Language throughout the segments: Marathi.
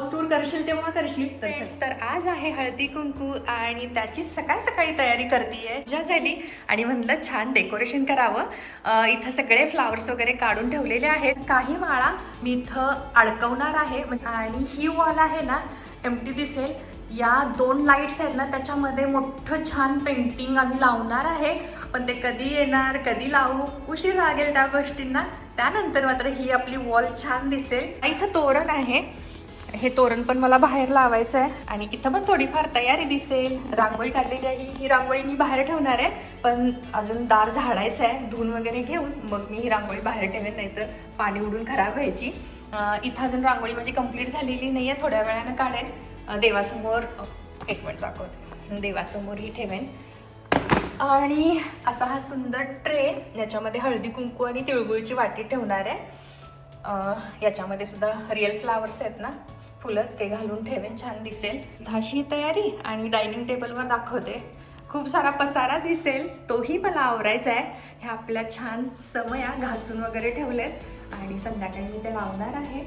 हाऊस टूर करशील तेव्हा करशील. तर चल. तर आज आहे हळदी कुंकू आणि त्याची सकाळ सकाळी तयारी करते ज्या झाली. आणि म्हणलं छान डेकोरेशन करावं. अं, इथं सगळे फ्लावर्स वगैरे काढून ठेवलेले आहेत. काही माळा मी इथं अडकवणार आहे. म्हण- आणि ही वॉल आहे ना एमटी दिसेल. या दोन लाईट्स आहेत ना त्याच्यामध्ये मोठं छान पेंटिंग आम्ही लावणार आहे. पण ते कधी येणार कधी लावू उशीर लागेल त्या गोष्टींना. त्यानंतर मात्र ही आपली वॉल छान दिसेल. इथं तोरण आहे. हे तोरण पण मला बाहेर लावायचं आहे आणि इथं पण थोडीफार तयारी दिसेल. रांगोळी काढलेली आहे. ही रांगोळी मी बाहेर ठेवणार आहे. पण अजून दार झाडायचं आहे धुवून वगैरे घेऊन मग मी ही रांगोळी बाहेर ठेवेन नाहीतर पाणी उडून खराब व्हायची. इथं अजून रांगोळी माझी कंप्लीट झालेली नाही आहे थोड्या वेळानं काढेन. देवासमोर एक मिनिट दाखवते. देवासमोरही ठेवेन. आणि असा हा सुंदर ट्रे याच्यामध्ये हळदी कुंकू आणि तिळगुळीची वाटी ठेवणार आहे. याच्यामध्ये सुद्धा रिअल फ्लावर्स आहेत ना? फुलं ते घालून ठेवेन छान दिसेल. धाशी तयारी आणि डायनिंग टेबलवर दाखवते. खूप सारा पसारा दिसेल तोही मला आवरायचा आहे. ह्या आपल्या छान समया घासून वगैरे ठेवलेत. आणि संध्याकाळी मी ते लावणार आहे.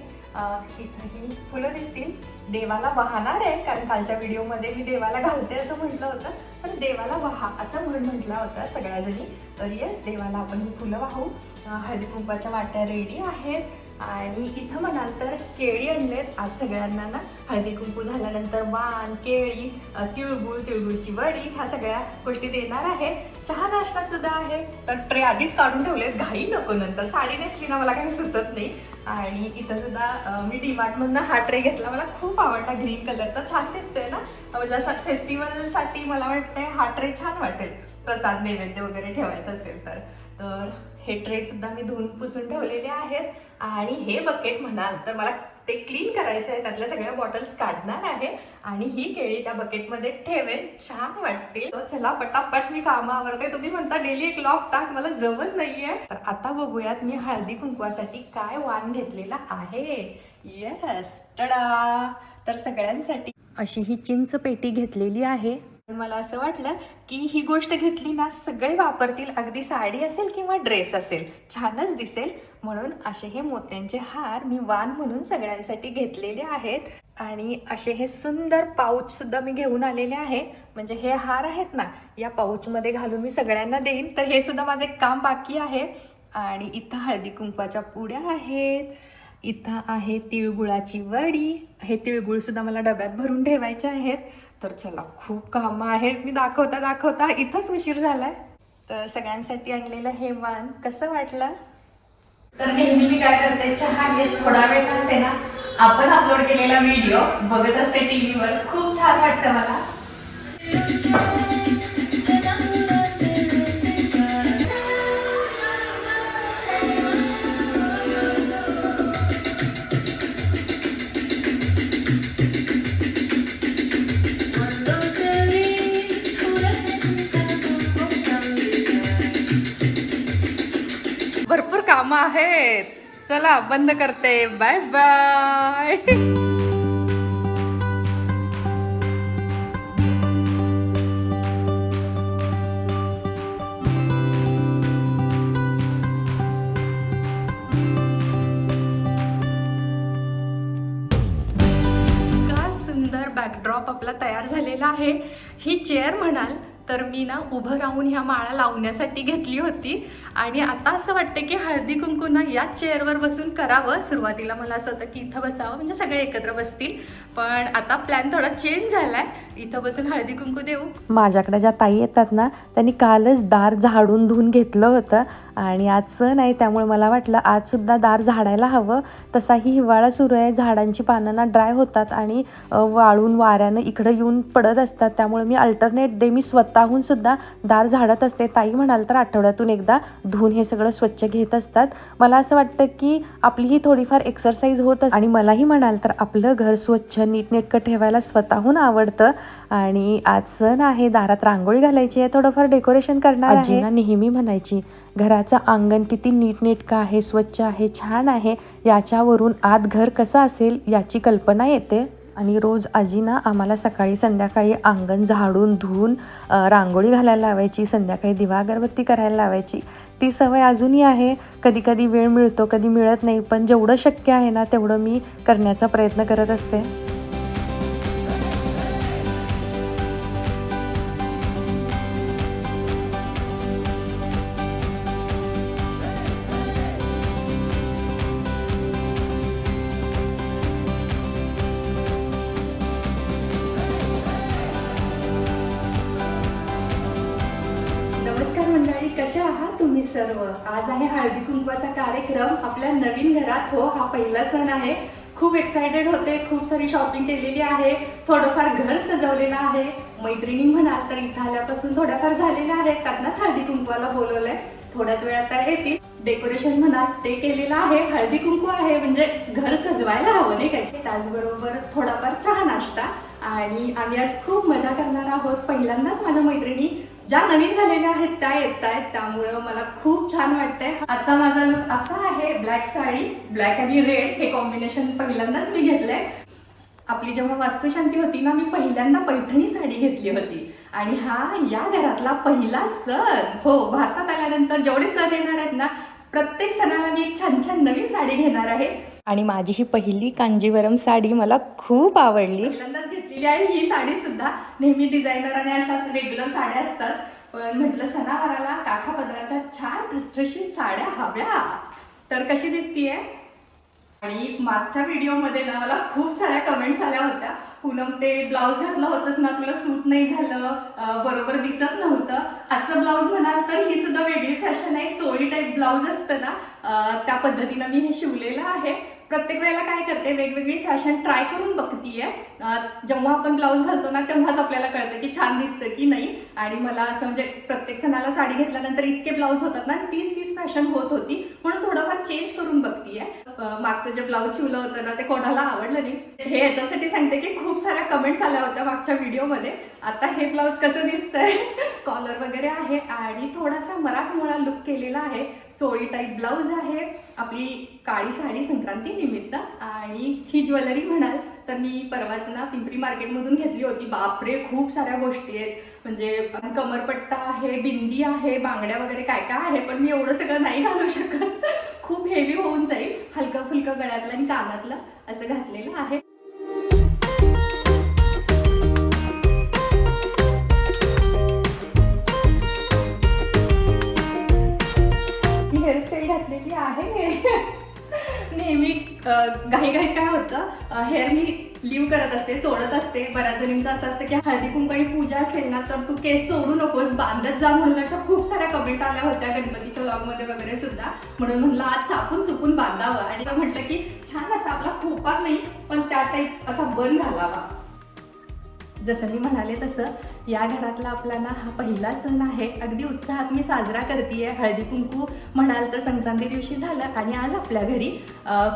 इथंही फुलं दिसतील. देवाला वाहणार आहे कारण कालच्या व्हिडिओमध्ये मी देवाला घालते असं म्हटलं होतं. तर देवाला वाहा असं म्हण म्हटलं होतं सगळ्याजणी. तर येस देवाला आपण ही फुलं वाहू. हळदी कुंपाच्या वाट्या रेडी आहेत. आणि इथं म्हणाल तर केळी आणलेत आज सगळ्यांना ना. हळदी कुंकू झाल्यानंतर वाण केळी तिळगूळ तिळगुळ तिळगुळची वडी ह्या सगळ्या गोष्टी देणार आहे. चहा नाश्ता सुद्धा आहे. तर ट्रे आधीच काढून ठेवलेत. घाई नको नंतर. साडी नेसली ना मला काही सुचत नाही. आणि इथं सुद्धा मी डीमार्टमधनं हा ट्रे घेतला. मला खूप आवडला. ग्रीन कलरचा. छान दिसतोय ना. म्हणजे अशा फेस्टिवलसाठी मला वाटतंय हा ट्रे छान वाटेल. प्रसाद नैवेद्य वगैरे ठेवायचं असेल तर. तर हे ट्रे सुद्धा मी धुवून पुसून ठेवलेले आहेत. आणि हे बकेट म्हणाल तर मला ते क्लीन करायचं आहे. त्यातल्या सगळ्या बॉटल्स काढणार आहे. आणि ही केळी त्या बकेटमध्ये ठेवेन. छान वाटतील. चला पटापट मी कामावरते तुम्ही म्हणता डेली एक लॉक टाक. मला जमत नाहीये. तर आता बघूयात मी हळदी कुंकवासाठी काय वाण घेतलेला आहे. येस टडा तर सगळ्यांसाठी अशी ही चिंच पेटी घेतलेली आहे. मला असं वाटलं की ही गोष्ट घेतली ना सगळे वापरतील. अगदी साडी असेल किंवा ड्रेस असेल छानच दिसेल. म्हणून असे हे मोत्यांचे हार मी वान म्हणून सगळ्यांसाठी घेतलेले आहेत. आणि असे हे सुंदर पाऊच सुद्धा मी घेऊन आलेले आहे. म्हणजे हे हार आहेत ना या पाऊचमध्ये घालून मी सगळ्यांना देईन. तर हे सुद्धा माझं एक काम बाकी आहे. आणि इथं हळदी कुंकवाच्या पुड्या आहेत. इथं आहे तिळगुळाची वडी. हे तिळगुळ सुद्धा मला डब्यात भरून ठेवायचे आहेत. तर चला खूप कामं आहेत. मी दाखवता दाखवता इथंच उशीर झालाय. तर सगळ्यांसाठी आणलेलं हे वान कसं वाटलं? तर नेहमी मी काय करते चहा घेत थोडा वेळ असे ना. आपण अपलोड केलेला व्हिडिओ बघत असते टीव्हीवर खूप छान वाटतं मला. भरपूर कामं आहेत. चला बंद करते. Bye bye. सुंदर बॅकड्रॉप आपला तयार झालेला आहे. ही चेअर म्हणाल तर मी ना उभं राहून ह्या माळा लावण्यासाठी घेतली होती. आणि आता असं वाटतं की हळदी कुंकू ना याच चेअरवर बसून करावं. सुरुवातीला मला असं होतं की इथं बसावं म्हणजे सगळे एकत्र बसतील. पण आता प्लॅन थोडा चेंज झालाय. इथं बसून हळदी कुंकू देऊ. माझ्याकडे ज्या ताई येतात ना त्यांनी कालच दार झाडून धुवून घेतलं होतं. आणि आज सण आहे त्यामुळे मला वाटलं आजसुद्धा दार झाडायला हवं. तसाही हिवाळा सुरू आहे झाडांची पानं ना ड्राय होतात आणि वाळून वाऱ्यानं इकडं येऊन पडत असतात. त्यामुळे मी अल्टरनेट डे मी स्वतः सुद्धा दार झाडत असते. ताई म्हणाल तर आठवड्यातून एकदा धुवून हे सगळं स्वच्छ घेत असतात. मला असं वाटतं की आपली ही थोडीफार एक्सरसाइज होत असते. आणि मलाही म्हणाल तर आपलं घर स्वच्छ नीटनेटकं ठेवायला स्वतःहून आवडतं. आणि आज सण आहे. दारात रांगोळी घालायची आहे. थोडंफार डेकोरेशन करणार आजीना नेहमी म्हणायची घराचं अंगण किती नीटनेटकं आहे स्वच्छ आहे छान आहे. याच्यावरून आत घर कसं असेल याची कल्पना येते. आणि रोज आजी ना आम्हाला सकाळी संध्याकाळी अंगण झाडून धुवून रांगोळी घालायला लावायची संध्याकाळी दिवा अगरबत्ती करायला लावायची. ती सवय अजूनही आहे. कधी कधी वेळ मिळतो कधी मिळत नाही पण जेवढं शक्य आहे ना तेवढं मी करण्याचा प्रयत्न करत असते. शॉपिंग केलेली आहे थोडंफार घर सजवलेलं आहे. मैत्रिणी म्हणाल तर इथं आल्यापासून थोड्याफार झालेल्या आहेत. त्यांनाच हळदी कुंकवाला बोलवलंय. थोड्याच वेळात त्या येतील. डेकोरेशन म्हणाल ते केलेलं आहे. हळदी कुंकू आहे. म्हणजे घर सजवायला हवं नाही काय त्याचबरोबर थोडाफार चहा नाश्ता. आणि आम्ही आज खूप मजा करणार आहोत. पहिल्यांदाच माझ्या मैत्रिणी ज्या नवीन झालेल्या आहेत त्या येत आहेत त्यामुळं मला खूप छान वाटतंय. आजचा माझा लुक असा आहे. ब्लॅक साडी ब्लॅक आणि रेड हे कॉम्बिनेशन पहिल्यांदाच मी घेतलंय. आपली जेव्हा वास्तुशांती होती ना मी पहिल्यांदा पैठणी साडी घेतली होती. आणि हा या घरातला पहिला सण. हो भारतात आल्यानंतर जेवढे सण येणार आहेत ना प्रत्येक सणाला मी एक छान छान नवीन साडी घेणार आहे. आणि माझी ही पहिली कांजीवरम साडी मला खूप आवडली. पहिल्यांदाच घेतलेली आहे ही साडी सुद्धा. नेहमी डिझायनर आणि अशाच रेग्युलर साड्या असतात. पण म्हटलं सणावाराला काठा पदराच्या छान ठसठशीत साड्या हव्या. तर कशी दिसतीये? आणि मागच्या व्हिडिओमध्ये ना मला खूप साऱ्या कमेंट्स आल्या होत्या. पूनम ते ब्लाऊज घातलं होतंच ना तुला सूट नाही झालं बरोबर दिसत नव्हतं. आजचं ब्लाऊज म्हणाल तर ही सुद्धा वेगळी फॅशन आहे. चोळी टाईप ब्लाऊज असतं ना त्या पद्धतीनं मी हे शिवलेलं आहे. प्रत्येक वेळेला काय करते वेगवेगळी फॅशन ट्राय करून बघतीये. जेव्हा आपण ब्लाऊज घालतो ना तेव्हाच आपल्याला कळतं की छान दिसतं की नाही. आणि मला असं म्हणजे प्रत्येक सणाला साडी घेतल्यानंतर इतके ब्लाऊज होतात ना तीस तीस फॅशन होत होती. म्हणून थोडंफार चेंज करून बघतीये. मागचं जे ब्लाऊज शिवलं होतं ना ते कोणाला आवडलं नाही. हे याच्यासाठी सांगते की खूप साऱ्या कमेंट्स आल्या होत्या मागच्या व्हिडिओमध्ये आता हे ब्लाऊज कसं दिसतंय? कॉलर वगैरे आहे आणि थोडासा मराठमोळा लुक केलेला आहे. चोळी टाईप ब्लाऊज आहे. आपली काळी साडी संक्रांती निमित्त. आणि ही ज्वेलरी म्हणाल तर मी परवाच ना पिंपरी मार्केटमधून घेतली होती. बापरे खूप साऱ्या गोष्टी आहेत. म्हणजे कमरपट्टा आहे बिंदी आहे बांगड्या वगैरे काय काय आहे पण मी एवढं सगळं नाही घालू शकत. खूप हेवी होऊन जाईल. हलकं फुलकं गळ्यातलं आणि कानातलं असं घातलेलं आहे. घाई घाई काय होतं? हेअर मी लिव्ह करत असते सोडत असते. बऱ्याच जणींचं असं असतं की हळदी कुंकणी पूजा असेल ना तर तू केस सोडू नकोस बांधत जा म्हणून अशा खूप साऱ्या कमेंट आल्या होत्या गणपतीच्या लॉगमध्ये वगैरे सुद्धा. म्हणून म्हणलं आज चापून चुकून बांधावं. आणि म्हटलं की छान असा आपला खोपा नाही पण त्या टाईप असा बन घालावा. जसं मी म्हणाले तसं या घरातला आपला ना हा पहिला सण आहे. अगदी उत्साहात मी साजरा करते हळदी कुंकू म्हणाल तर संक्रांती दिवशी झालं आणि आज आपल्या घरी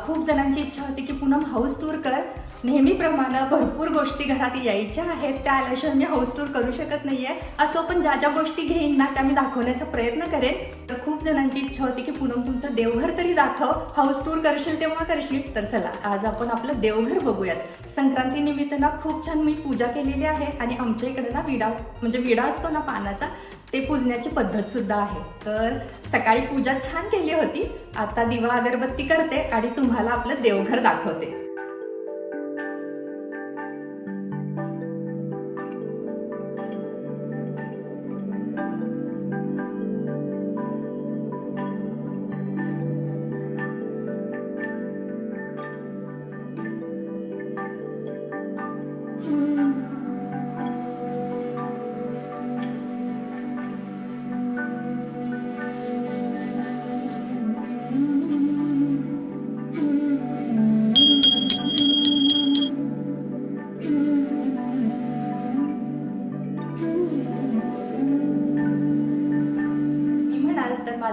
खूप जणांची इच्छा होती की पुन्हा हाऊस टूर कर. नेहमीप्रमाणे भरपूर गोष्टी घरात यायच्या आहेत. त्या आल्याशिवाय मी हाऊस टूर करू शकत नाहीये. असं पण ज्या ज्या गोष्टी घेईन ना त्या मी दाखवण्याचा प्रयत्न करेन. तर खूप जणांची इच्छा होती की पूनम तुमचं देवघर तरी दाखव. हाऊस टूर करशील तेव्हा करशील. तर चला आज आपण आपलं देवघर बघूयात. संक्रांतीनिमित्त ना खूप छान मी पूजा केलेली आहे आणि आमच्या इकडे ना विडा म्हणजे विडा असतो ना पानाचा ते पूजण्याची पद्धत सुद्धा आहे. तर सकाळी पूजा छान केली होती. आता दिवा अगरबत्ती करते आणि तुम्हाला आपलं देवघर दाखवते.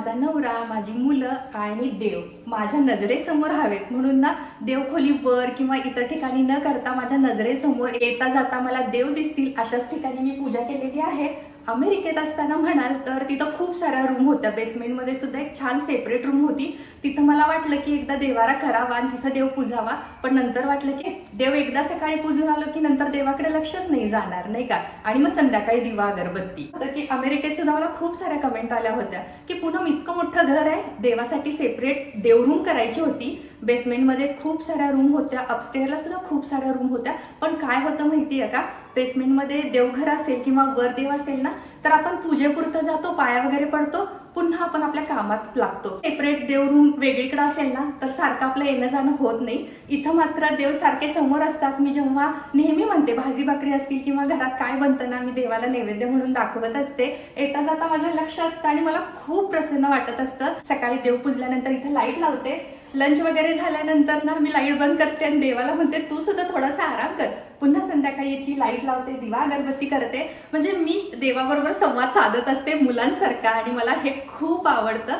माझा नवरा माझी मुलं आणि देव माझ्या नजरेसमोर हवेत. म्हणून ना देवखोली वर किंवा इतर ठिकाणी न करता माझ्या नजरेसमोर येता जाता मला देव दिसतील अशाच ठिकाणी मी पूजा केलेली आहे. अमेरिकेत असताना म्हणाल तर तिथं खूप साऱ्या रूम होत्या. बेसमेंटमध्ये सुद्धा एक छान सेपरेट रूम होती. तिथं मला वाटलं की एकदा देवारा करावा आणि तिथं देव पूजावा पण नंतर वाटलं की देव एकदा सकाळी पूजून आलो की नंतर देवाकडे लक्षच नाही जाणार नाही का? आणि मग संध्याकाळी दिवा अगरबत्ती. तर की अमेरिकेत सुद्धा मला खूप साऱ्या कमेंट आल्या होत्या की पूनम इतकं मोठं घर आहे देवासाठी सेपरेट देवरूम करायची होती. बेसमेंटमध्ये खूप साऱ्या रूम होत्या अपस्टेअरला सुद्धा खूप साऱ्या रूम होत्या. पण काय होतं माहिती आहे का बेसमेंटमध्ये देवघर असेल किंवा वर देव असेल ना तर आपण पूजेपुरतं जातो पाया वगैरे पडतो पुन्हा आपण आपल्या कामात लागतो. सेपरेट देव रूम वेगळीकडे असेल ना तर सारखं आपलं येणं जाणं होत नाही. इथं मात्र देव सारखे समोर असतात. मी जेव्हा नेहमी म्हणते भाजी भाकरी असतील किंवा घरात काय बनतं ना मी देवाला नैवेद्य म्हणून दाखवत असते. येता जाता माझं लक्ष असतं आणि मला खूप प्रसन्न वाटत असतं. सकाळी देव पुजल्यानंतर इथं लाइट लावते. लंच वगैरे झाल्यानंतर ना मी लाइट बंद करते आणि देवाला म्हणते तू सुद्धा थोडासा आराम कर. पुन्हा संध्याकाळी इथली लाइट लावते दिवा अगरबत्ती करते. म्हणजे मी देवाबरोबर संवाद साधत असते मुलांसारखा आणि मला हे खूप आवडतं.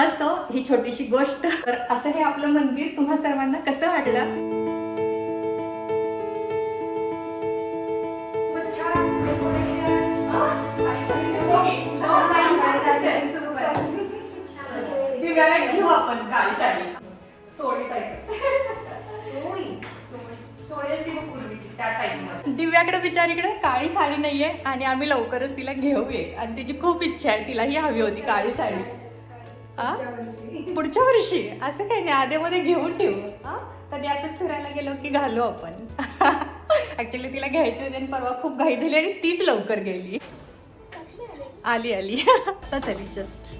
असो ही छोटीशी गोष्ट. तर असं हे आपलं मंदिर. तुम्हा सर्वांना कसं वाटलं? घेऊ आपण काळी साडी. दिव्याकडे बिचार इकडे काळी साडी नाहीये आणि आम्ही लवकरच तिला घेऊये. आणि तिची खूप इच्छा आहे तिला ही हवी होती काळी साडी. आ? पुढच्या वर्षी. असं काही नाही आधेमध्ये घेऊन ठेवू. कधी असंच फिरायला गेलो की घालू आपण. ऍक्च्युली तिला घ्यायची होती आणि परवा खूप घाई झाली आणि तीच लवकर गेली. आली आली. आताच चली जस्ट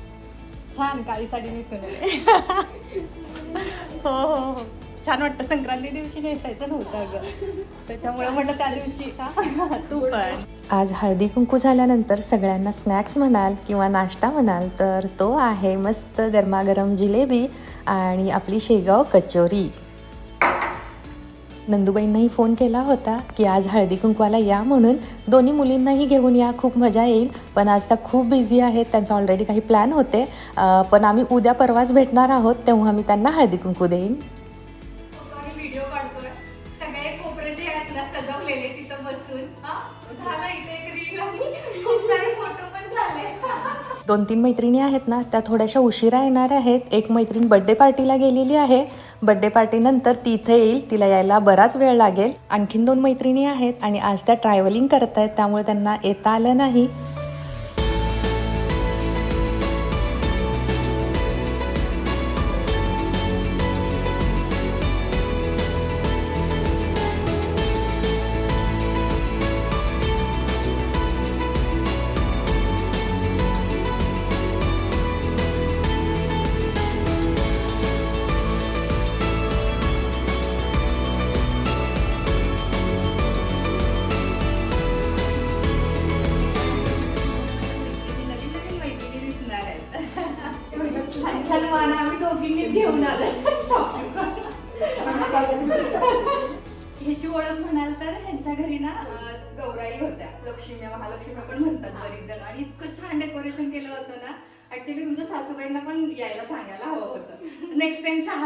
छान काळी साडी नेसून हो हो हो. छान वाटतं. संक्रांती दिवशी नेसायचं नव्हतं अगं. त्याच्यामुळे म्हटलं त्या दिवशी हा, तू पण. आज हळदी कुंकू झाल्यानंतर सगळ्यांना स्नॅक्स म्हणाल किंवा नाश्ता म्हणाल तर तो आहे मस्त गरमागरम जिलेबी आणि आपली शेगाव कचोरी. नंदुबाईंनाही फोन केला होता की आज हळदी कुंकवाला या म्हणून दोन्ही मुलींनाही घेऊन या खूप मजा येईल. पण आज त्या खूप बिझी आहेत त्यांचं ऑलरेडी काही प्लॅन होते. पण आम्ही उद्या परवाच भेटणार आहोत तेव्हा मी त्यांना हळदी कुंकू देईन. दोन तीन मैत्रिणी आहेत ना त्या थोड्याशा उशिरा येणार आहेत. एक मैत्रीण बड्डे पार्टीला गेलेली आहे. बड्डे पार्टीनंतर ती इथे येईल तिला यायला बराच वेळ लागेल. आणखीन दोन मैत्रिणी आहेत आणि आज त्या ट्रॅव्हलिंग करत आहेत त्यामुळे त्यांना येता आलं नाही.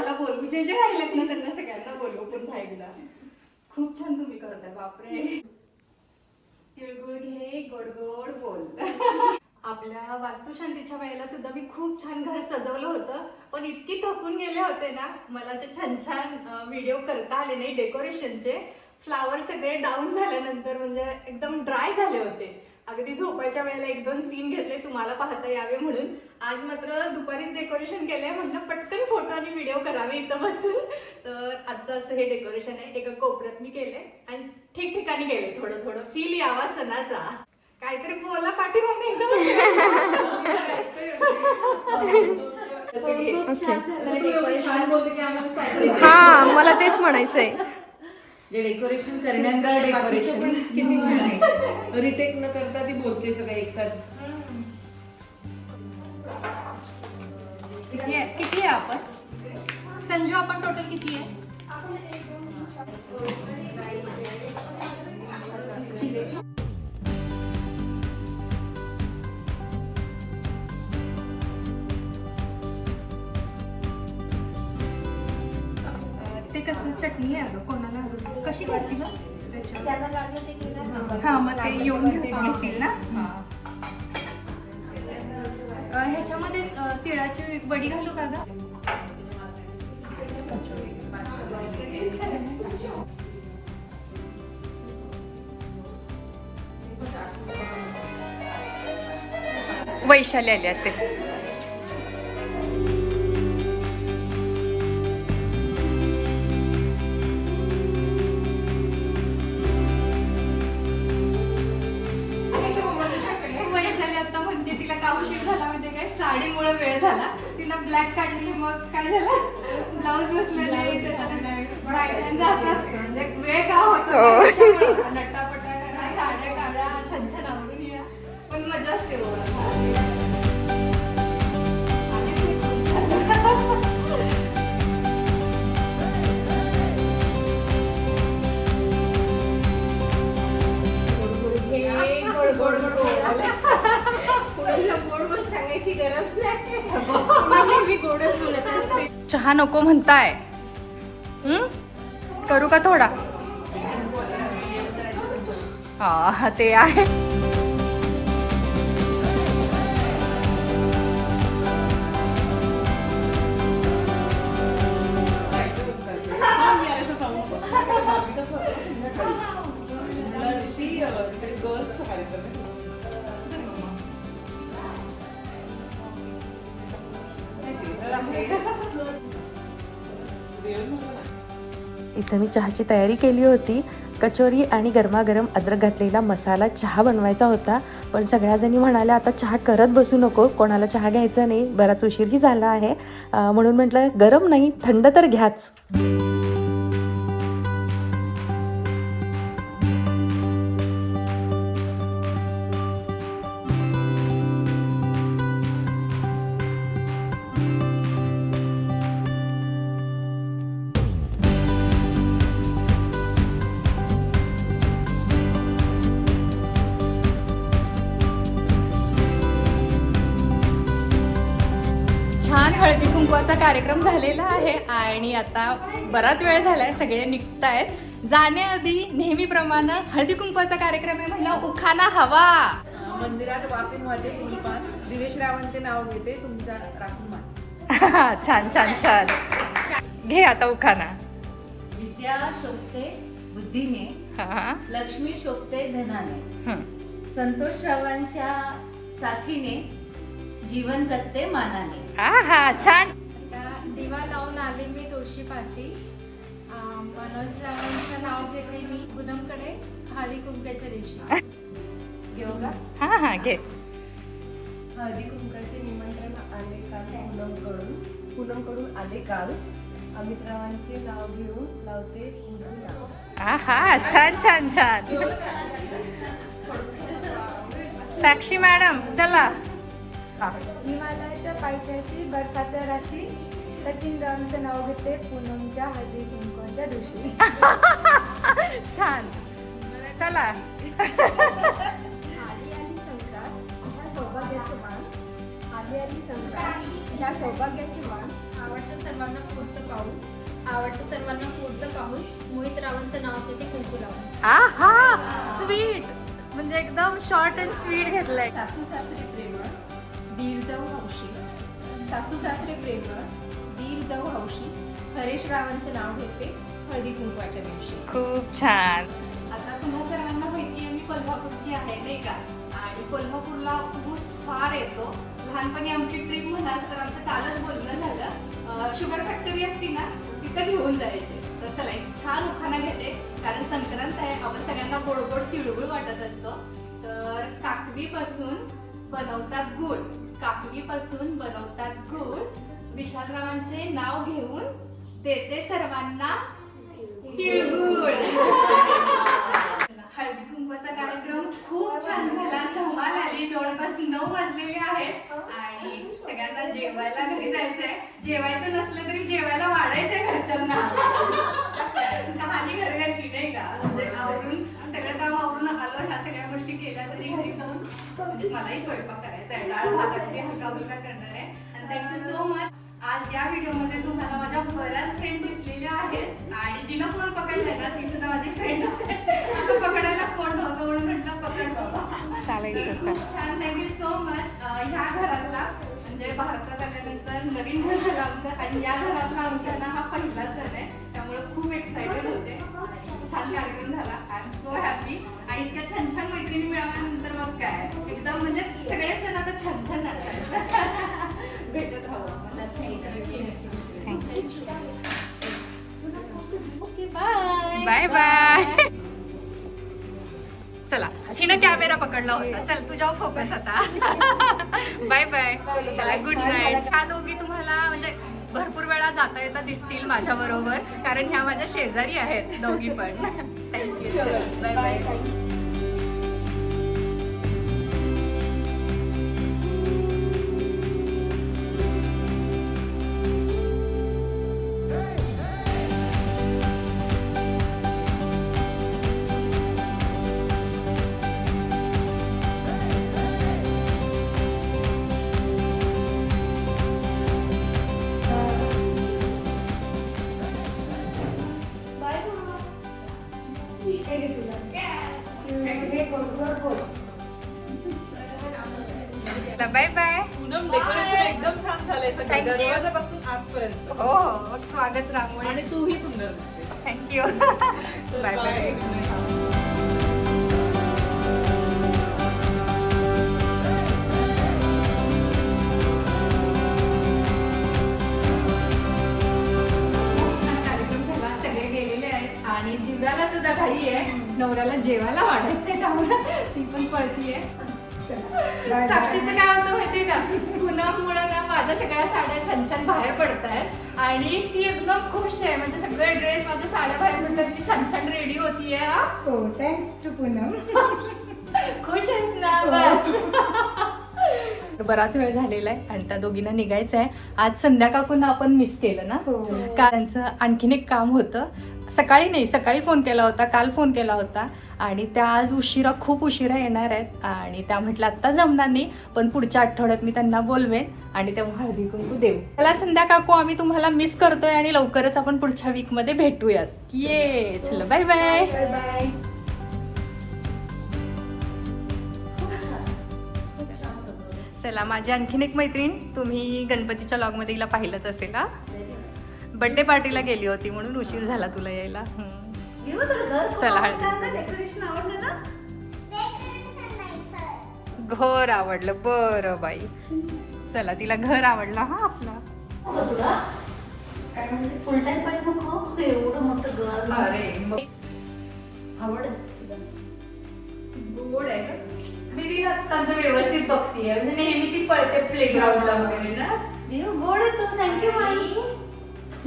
मला बोलू. जे जे राहिलेत ना त्यांना सगळ्यांना बोलू पुन्हा एकदा खूप छान तुम्ही करताय बापरे. तिळगुळ घे गोड गोड बोल. आपल्या वास्तुशांतीच्या वेळेला सुद्धा मी खूप छान घर सजवलं होतं पण इतकी थकून गेले होते ना मला असे छान छान व्हिडिओ करता आले नाही डेकोरेशनचे. फ्लावर सगळे डाऊन झाल्यानंतर म्हणजे एकदम ड्राय झाले होते. अगदी झोपायच्या वेळेला एक दोन सीन घेतले तुम्हाला पाहता यावे म्हणून. आज मात्र दुपारीच डेकोरेशन केलंय म्हटलं पटकन फोटो आणि व्हिडिओ करावे इथं बसून. तर आजचं असं हे डेकोरेशन आहे एका कोपऱ्यात मी केलंय आणि ठिकठिकाणी गेले थोडं थोडं. फील यावा सणाचा. काहीतरी बोला पाठीमागे एकदम असं घे. छान झालंय decoration. हा मला तेच म्हणायचंय. जे डेकोरेशन करण्यात डेकोरेशन पण किती छान आहे. रिटेक न करता ती बोलते सगळं एकसाथ. किती आहे? किती आहे आपण? संजू आपण टोटल किती आहे? कसं? चटणी आहे अगं कोणाला? कशी घ्यायची गं? हा मग ते येऊन घेत- घेतील ना? हा. ह्याच्यामध्ये तिळाची वडी घालू का ग? वैशाली आली असेल. बायकांचं असं असतं. म्हणजे वेळ का होतो नट्टापट्टा करा साड्या काढा छान छान आवडून या. पण मजा असते चहा नको म्हणताय. हं? करू का थोडा? हा ते आहे. इथं मी चहाची तयारी केली होती. कचोरी आणि गरमागरम अद्रक घातलेला मसाला चहा बनवायचा होता. पण सगळ्याजणी म्हणाल्या आता चहा करत बसू नको. कोणाला चहा घ्यायचा नाही. बराच उशीरही झाला आहे. म्हणून म्हटलं गरम नाही थंड तर घ्याच. झालेला आहे आणि आता बराच वेळ झालाय सगळे निघतायत. जाण्याआधी नेहमीप्रमाणे हळदी कुंकवाचा कार्यक्रम आहे म्हणलं उखाना हवा. मंदिरात वापीमध्ये फुलपान. दिनेश रावांचे नाव घेते तुमचा राखून छान छान छान. घे आता उखाना. विद्या शोभते बुद्धीने. हा. हा लक्ष्मी शोभते धनाने. हं. संतोषरावांच्या साथीने जीवन जगते मानाने. आहा छान. दिवा लावून आले मी तुळशीपाशी. अं, मनोज रावांचं नाव घेते मी पूनमकडे हळदी कुंकवाच्या दिवशी. घेऊ का? हा हा घे. हळदी कुंकाचे निमंत्रण आले काल पूनमकडून. पूनमकडून आले काल. अमितरावांचे नाव घेऊन लावते छान छान छान. साक्षी मॅडम चला. हिमालयाच्या पायथ्याशी बर्फाच्या राशी. सचिन रावांचं नाव घेते पूनमच्या हळदी कुंकवाच्या दिवशी. छान. चला. आली आली संक्रांत ह्या सौभाग्याचे मान. आली आली संक्रांत ह्या सौभाग्याचे मान. आवडतं सर्वांना पुढचं पाहून आवडतं सर्वांना पुढचं पाहून मोहित रावांचं नाव घेते कुंकू आहा स्वीट म्हणजे एकदम शॉर्ट अँड स्वीट घेतलंय. सासू सासरे प्रेमळ दीर जाऊ हौशी सासू सासरे प्रेमळ जाऊ हौशी. हरेश रावांचं नाव घेते हळदी कुंकवाच्या दिवशी. खूप छान. आता तुम्हा सर्वांना माहिती आहे मी कोल्हापूरची आहे नाही का? आणि कोल्हापूरला ऊस फार येतो. लहानपणी आमची ट्रिप म्हणाल तर आमचं कालच बोलणं झालं. शुगर फॅक्टरी असती ना तिथं घेऊन जायचे. तर चला एक छान उखाणा घेते. कारण संक्रांत आहे आपण सगळ्यांना गोड गोड तिळगुळ वाटत असतो. तर काकवीपासून बनवतात गुळ. काकवीपासून बनवतात गुळ. विशालरावांचे नाव घेऊन देते सर्वांना तिळगुळ हळदी कुंकवाचा कार्यक्रम खूप छान झाला. धमाल आली. जवळपास नऊ वाजलेले आहेत. आणि सगळ्यांना जेवायला घरी जायचंय. जेवायचं नसलं तरी जेवायला वाढायचंय घरच्यांना. कहाणी घरघरती नाही का? म्हणजे आवरून सगळं काम आवरून आलो ह्या सगळ्या गोष्टी केल्या तरी घरी जाऊन म्हणजे मलाही स्वयंपाक करायचा आहे. डाळ भात अगदी हलका फुलका करणार आहे. आणि थँक्यू सो मच आज या व्हिडिओमध्ये तुम्हाला माझ्या बऱ्याच फ्रेंड दिसलेल्या आहेत. आणि जिनं फोन पकडलाय ना ती सुद्धा माझी फ्रेंडच आहे. आता पकडायला कोण नव्हतं म्हणून म्हटलं पकड बाबा. चालायचं खूप छान. थँक्यू सो मच ह्या घरातला म्हणजे भारतात आल्यानंतर नवीन घर झालं आमचं. आणि या घरातला आमचा ना हा पहिला सण आहे. त्यामुळे खूप एक्साइटेड होते. आणि छान कार्यक्रम झाला. आय एम सो हॅपी आणि इतक्या छान छान मैत्रिणी मिळाल्यानंतर मग काय? एकदम म्हणजे सगळे सण आता छान छान जातात भेटत मला बाय बाय चला हिनं कॅमेरा पकडला होता. चल तुझ्यावर फोकस आता. बाय बाय चला गुड नाईट ह्या दोघी तुम्हाला म्हणजे भरपूर वेळा जाता येता दिसतील माझ्या बरोबर कारण ह्या माझ्या शेजारी आहेत दोघी पण. Thank you bye bye bye bye Poonam decoration एकदम छान झालंय सगळं. Thank you. दरवाजापासून आतपर्यंत. हो मग स्वागत आणि रांगोळी तूही सुंदर दिसते थँक्यू बाय बाय खूप छान कार्यक्रम झाला. सगळे गेलेले आहेत. आणि दिव्याला सुद्धा घाई आहे. नवऱ्याला जेवायला वाढायचंय त्यामुळे ती पण पळतीये. साक्षीचं काय होतं माहितीये का? पुनममुळे ना माझ्या सगळ्या साड्या छान छान बाहेर पडत आहेत आणि ती एकदम खुश आहे. म्हणजे सगळे ड्रेस माझ्या साड्या बाहेर पडतात ती छान छान रेडी होतीये हा. हो थँक्स टू पूनम. खुश आहेस ना? बस. बराच वेळ झालेला आहे आणि त्या दोघींना निघायचं आहे. आज संध्याकाळून आपण मिस केलं ना? का त्यांचं आणखीन एक काम होतं. सकाळी नाही सकाळी फोन केला होता काल फोन केला होता. आणि त्या आज उशिरा खूप उशिरा येणार आहेत. आणि त्या म्हटलं आत्ता जमणार नाही पण पुढच्या आठवड्यात मी त्यांना बोलवेन आणि तेव्हा हळदी कुंकू देऊ. त्याला संध्या काकू आम्ही तुम्हाला मिस करतोय आणि लवकरच आपण पुढच्या वीकमध्ये भेटूयात. ये चला बाय बाय बाय चला माझी आणखीन एक मैत्रीण तुम्ही गणपतीच्या लॉगमध्ये हिला पाहिलंच असेल हा? बर्थडे पार्टीला गेली होती म्हणून उशीर झाला तुला यायला. चला हळदी. डेकोरेशन आवडलं ना? घर आवडलं. बरं बाई. चला तिला घर आवडलं हा आपला. घर. अरे आवड गोड आहे का? मी आत्ताचं व्यवस्थित बघतीये. म्हणजे नेहमी ती पळते प्लेग्राऊंडला वगैरे ना? गोड आहे तू थँक्यू आई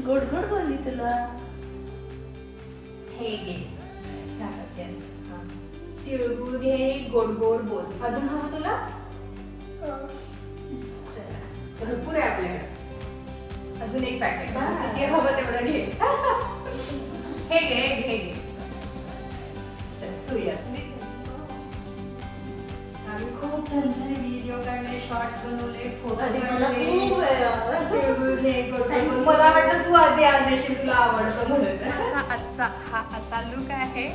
गोड गोड बोलली तुला. हे घे? हा. तिळगुळ घे गोड गोड बोल. अजून हवं तुला? चला. भरपूर आहे आपल्याकडे. अजून एक पॅकेट किती हवं तेवढं घे. हे घे हे घे. चल, तू या. आम्ही खूप छान छान व्हिडिओ काढले शॉर्ट्स बनवले फोटो मला काढले खूप आहे यार. तिळगुळ घे गोड गोड बोल. मला वाटलं तू आधी आज येशील तुला आवडतं म्हणून. आजचा हा असा लुक आहे.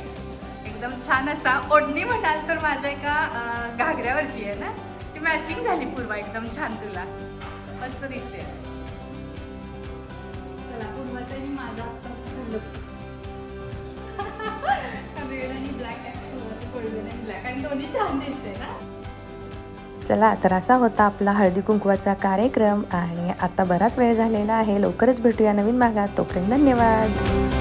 एकदम छान असा. ओढणी म्हणाल तर माझ्या एका घागऱ्यावरची आहे ना? ती मॅचिंग झाली पूर्वा एकदम छान तुला. मस्त दिसतेस. चला पूर्वाचा आणि माझा आजचा असा look. रेड आणि ब्लॅक आहे. पूर्वाचं golden आणि ब्लॅक आणि दोन्ही छान दिसते ना? चला तर असा होता आपला हळदी कुंकवाचा कार्यक्रम आणि आता बराच वेळ झालेला आहे. लवकरच भेटूया नवीन भागात. तोपर्यंत धन्यवाद.